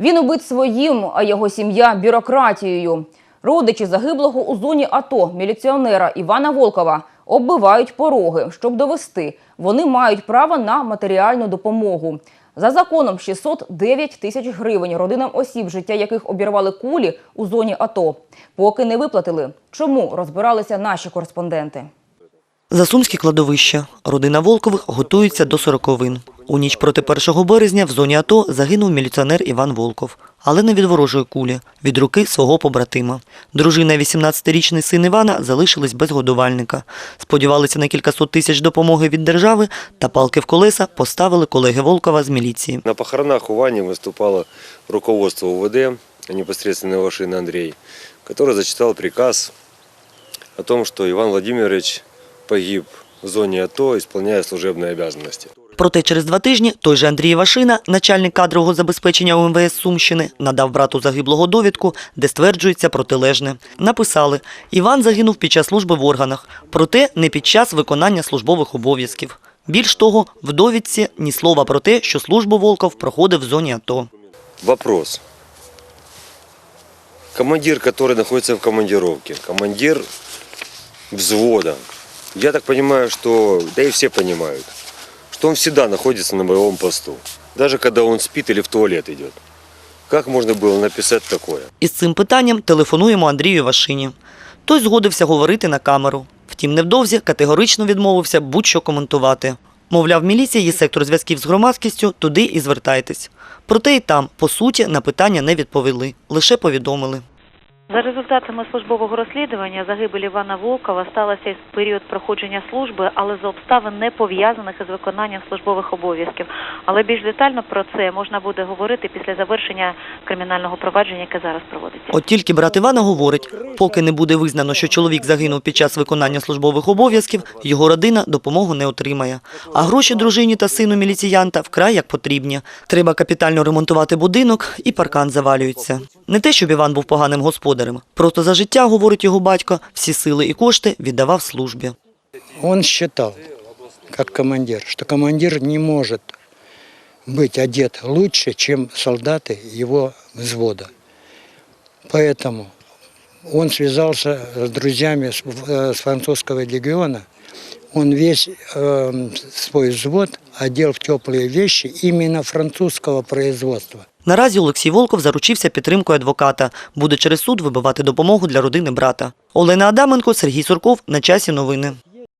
Він убит своїм, а його сім'я бюрократією. Родичі загиблого у зоні АТО міліціонера Івана Волкова оббивають пороги, щоб довести. Вони мають право на матеріальну допомогу. За законом 609 тисяч гривень родинам осіб, життя яких обірвали кулі у зоні АТО. Поки не виплатили. Чому розбиралися наші кореспонденти? Засумське кладовище. Родина Волкових готується до сороковин. У ніч проти 1 березня в зоні АТО загинув міліціонер Іван Волков. Але не від ворожої кулі, від руки свого побратима. Дружина і 18-річний син Івана залишились без годувальника. Сподівалися на кількасот тисяч допомоги від держави та палки в колеса поставили колеги Волкова з міліції. На похоронах у Вани выступало руководство УВД, а непосредственно Вашин Андрей, который зачитал приказ о том, что Иван Владимирович погиб в зоне АТО, исполняя служебные обязанности. Проте через два тижні той же Андрій Вашина, начальник кадрового забезпечення УМВС Сумщини, надав брату загиблого довідку, де стверджується протилежне. Написали, Іван загинув під час служби в органах, проте не під час виконання службових обов'язків. Більш того, в довідці ні слова про те, що службу Волков проходив в зоні АТО. Вопрос. Командир, который находится в командировке, командир взвода, я так понимаю, что, да и все понимают, что он всегда находится на боевом посту, даже когда он спит или в туалет идет. Как можно было написать такое? Із цим питанням телефонуємо Андрію Вашині. Той згодився говорити на камеру. Втім, невдовзі категорично відмовився будь-що коментувати. Мовляв, міліція є сектор зв'язків з громадськістю, туди і звертайтесь. Проте і там, по суті, на питання не відповіли, лише повідомили. За результатами службового розслідування загибель Івана Волкова сталася в період проходження служби, але за обставин не пов'язаних із виконанням службових обов'язків. Але більш детально про це можна буде говорити після завершення кримінального провадження, яке зараз проводиться. От тільки брат Івана говорить, поки не буде визнано, що чоловік загинув під час виконання службових обов'язків, його родина допомогу не отримає. А гроші дружині та сину міліціянта вкрай як потрібні. Треба капітально ремонтувати будинок і паркан завалюється. Не те, щоб Іван був поганим господарем Просто за життя, говорить його батько, всі сили і кошти віддавав службі. Он считал, как командир, что командир не может быть одет лучше, чем солдаты его взвода. Поэтому он связался с друзьями с, э, с французского легиона. Он весь э, свой взвод одел в теплые вещи именно французского производства. Наразі Олексій Волков заручився підтримкою адвоката. Буде через суд вибивати допомогу для родини брата. Олена Адаменко, Сергій Сурков. На часі новини.